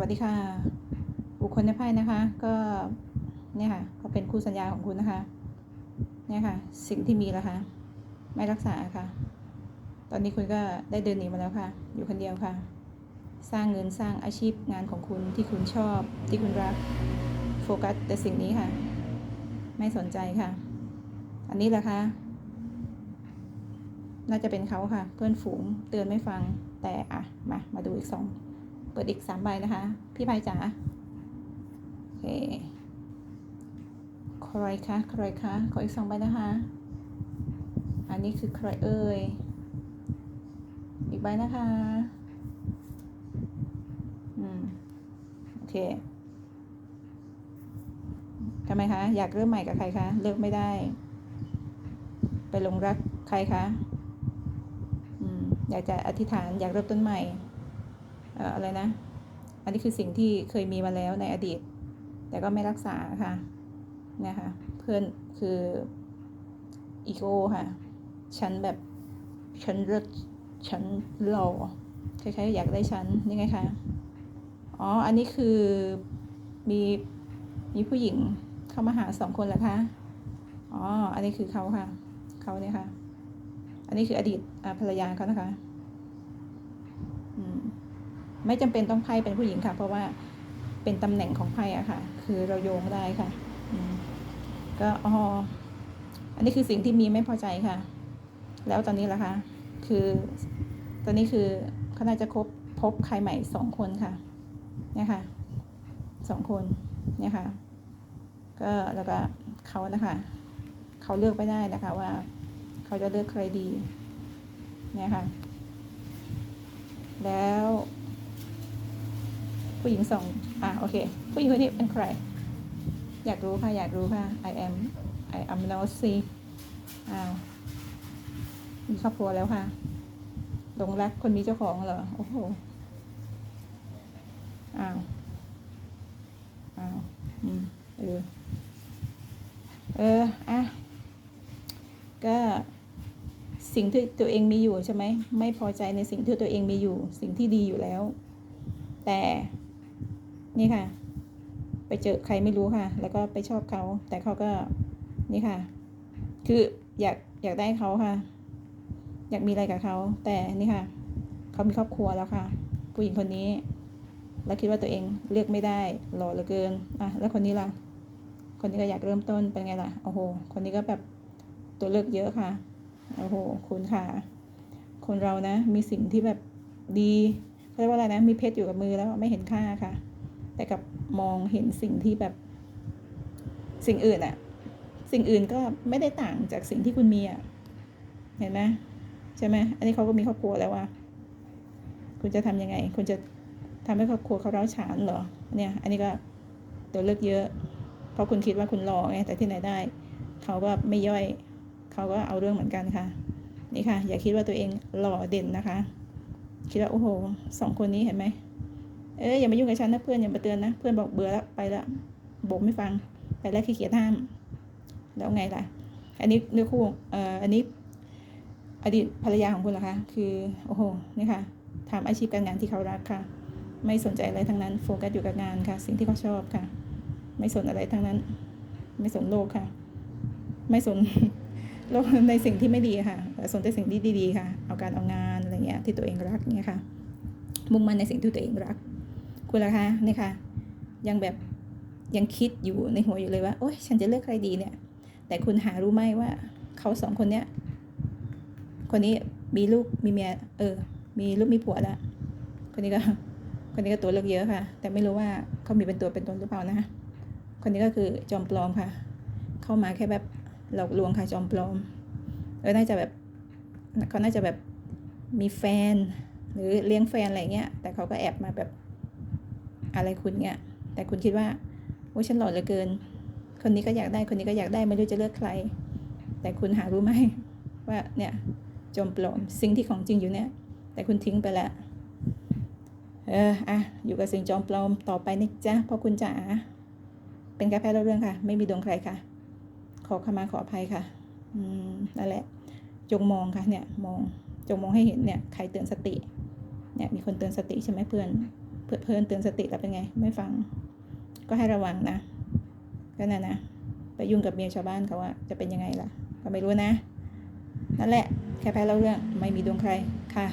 วัสดีค่ะ บุคคลในไพ่นะคะ ก็เนี่ยค่ะก็เป็นคู่สัญญาของคุณนะคะเนี่ยค่ะ สิ่งที่มีแล้วค่ะ ไม่รักษาค่ะ ตอนนี้คุณก็ได้เดินหนีมาแล้วค่ะ อยู่คนเดียวค่ะ สร้างเงินสร้างอาชีพงานของคุณที่คุณชอบที่คุณรักโฟกัสแต่สิ่งนี้ค่ะ ไม่สนใจค่ะ อันนี้แหละค่ะน่าจะเป็นเขาค่ะ เพื่อนฝูงเตือนไม่ฟังแต่อะมามาดูอีกสอง เปิดอีกสามใบนะคะ พี่ไพจ๋าโอเคใครคะใครคะขออีกสองใบนะคะ อันนี้คือใครเอ่ยอีกใบนะคะอืมโอเคทำไมคะ อยากเริ่มใหม่กับใครคะ เลิกไม่ได้ ไปหลงรักใครคะ อืม อยากจะอธิษฐาน อยากเริ่มต้นใหม่ อะไรนะ อันนี้คือสิ่งที่เคยมีมาแล้วในอดีต แต่ก็ไม่รักษาค่ะนี่ค่ะเพื่อนคืออีโก้ค่ะฉันแบบฉันเลิศฉันหล่อใครๆอยากได้ฉันนี่ไงคะอ๋ออันนี้คือมีมีผู้หญิงเข้ามาหาสองคนเหรอคะอ๋ออันนี้คือเขาค่ะเขาเนี่ยค่ะ อันนี้คืออดีตอ่าภรรยาเขานะคะ ไม่จำเป็นต้องไพ่เป็นผู้หญิงค่ะ เพราะว่าเป็นตำแหน่งของไพ่อะค่ะ คือเราโยงได้ค่ะก็อ๋ออันนี้คือสิ่งที่มีไม่พอใจค่ะ แล้วตอนนี้ล่ะคะ คือตอนนี้คือเขาน่าจะคบพบใครใหม่สองคนค่ะเนี่ยค่ะสองคนเนี่ยค่ะ ก็แล้วก็เขานะคะเขาเลือกไม่ได้นะคะว่า เขาจะเลือกใครดีเนี่ยค่ะ แล้ว ผู้หญิงสองอะโอเค ผู้หญิงคนนี้เป็นใคร อยากรู้ค่ะ อยากรู้ค่ะ I am I am nosy อ้าวมีครอบครัวแล้วค่ะหลงรักคนมีเจ้าของเหรอ โอ้โห อ้าว อ้าว อืม เออ เออ อะ ก็สิ่งที่ตัวเองมีอยู่ใช่ไหม ไม่พอใจในสิ่งที่ตัวเองมีอยู่ สิ่งที่ดีอยู่แล้ว แต่ นี่ค่ะ ไปเจอใครไม่รู้ค่ะ แล้วก็ไปชอบเขา แต่เขาก็นี่ค่ะ คืออยากอยากได้เขาค่ะ อยากมีอะไรกับเขา แต่นี่ค่ะ เขามีครอบครัวแล้วค่ะ ผู้หญิงคนนี้ แล้วคิดว่าตัวเองเลือกไม่ได้หล่อเหลือเกินอะแล้วคนนี้ล่ะ คนนี้ก็อยากเริ่มต้นเป็นไงล่ะโอ้โห คนนี้ก็แบบตัวเลือกเยอะค่ะโอ้โหคุณค่ะคนเรานะ มีสิ่งที่แบบดีเขาเรียกว่าอะไรนะ มีเพชรอยู่กับมือแล้วไม่เห็นค่าค่ะ แต่กับมองเห็นสิ่งที่แบบ สิ่งอื่นอะสิ่งอื่นก็ไม่ได้ต่างจากสิ่งที่คุณมีอะเห็นไหมใช่ไหมอันนี้เขาก็มีครอบครัวแล้วว่าคุณจะทำยังไง คุณจะทำให้ครอบครัวเขาเร้าฉานเหรอ เนี่ย อันนี้ก็ตัวเลือกเยอะ เพราะคุณคิดว่าคุณหล่อไง แต่ที่ไหนได้ เขาก็ไม่ย่อย เขาก็เอาเรื่องเหมือนกันค่ะ นี่ค่ะ อย่าคิดว่าตัวเองหล่อเด่นนะคะ คิดว่าโอ้โห สองคนนี้เห็นไหม เอ้ยอย่ามายุ่งกับฉันนะเพื่อนอย่ามาเตือนนะเพื่อนบอกเบื่อแล้วไปแล้วบอกไม่ฟังไปแล้วขี้เกียจห้าม แล้วไงล่ะ อันนี้เนื้อคู่เอ่ออันนี้ อดีตภรรยาของคุณเหรอคะคือโอ้โหนี่ค่ะทำอาชีพการงานที่เขารักค่ะ ไม่สนใจอะไรทั้งนั้นโฟกัสอยู่กับงานค่ะ สิ่งที่เขาชอบค่ะ ไม่สนอะไรทั้งนั้น ไม่สนโลกค่ะ ไม่สนโลกในสิ่งที่ไม่ดีค่ะแต่สนแต่สิ่งที่ดีๆค่ะ เอาการเอางานอะไรเงี้ยที่ตัวเองรักเนี่ยค่ะ มุ่งมั่นในสิ่งที่ตัวเองรัก คุณล่ะคะนี่ค่ะ ยังแบบยังคิดอยู่ในหัวอยู่เลยว่า โอ๊ยฉันจะเลือกใครดีเนี่ย แต่คุณหารู้ไหมว่า เขาสองคนเนี้ย คนนี้มีลูกมีเมีย เออ มีลูกมีผัวแล้วคนนี้ก็ คนนี้ก็ตัวเลือกเยอะค่ะ แต่ไม่รู้ว่าเขามีเป็นตัวเป็นตนหรือเปล่านะคนนี้ก็คือจอมปลอมค่ะ เข้ามาแค่แบบหลอกลวงค่ะจอมปลอมเออน่าจะแบบเขาน่าจะแบบมีแฟน หรือเลี้ยงแฟนอะไรเงี้ย แต่เขาก็แอบมาแบบ อะไรคุณเงี้ย แต่คุณคิดว่าโอ้ฉันหล่อเหลือเกิน คนนี้ก็อยากได้ คนนี้ก็อยากได้ ไม่รู้จะเลือกใคร แต่คุณหารู้ไหมว่าเนี่ยจอมปลอม สิ่งที่ของจริงอยู่เนี่ย แต่คุณทิ้งไปแล้ว เออ อะ อยู่กับสิ่งจอมปลอมต่อไปนะจ๊ะเพราะคุณจ๋าเป็นแค่แพ้เรื่องค่ะ ไม่มีดวงใครค่ะ ขอขมาขออภัยค่ะ อืม นั่นแหละ จงมองค่ะ เนี่ย มอง จงมองให้เห็นเนี่ย ใครเตือนสติ เนี่ย มีคนเตือนสติใช่ไหมเพื่อน เพลิเพลินเตือนสติแล้วเป็นไง ไม่ฟัง ก็ให้ระวังนะก็นั่นนะไปยุ่งกับเมียชาวบ้านเขาว่าจะเป็นยังไงล่ะ ก็ไม่รู้นะ นั่นแหละ แค่แพ้เล่าเรื่องไม่มีดวงใครค่ะ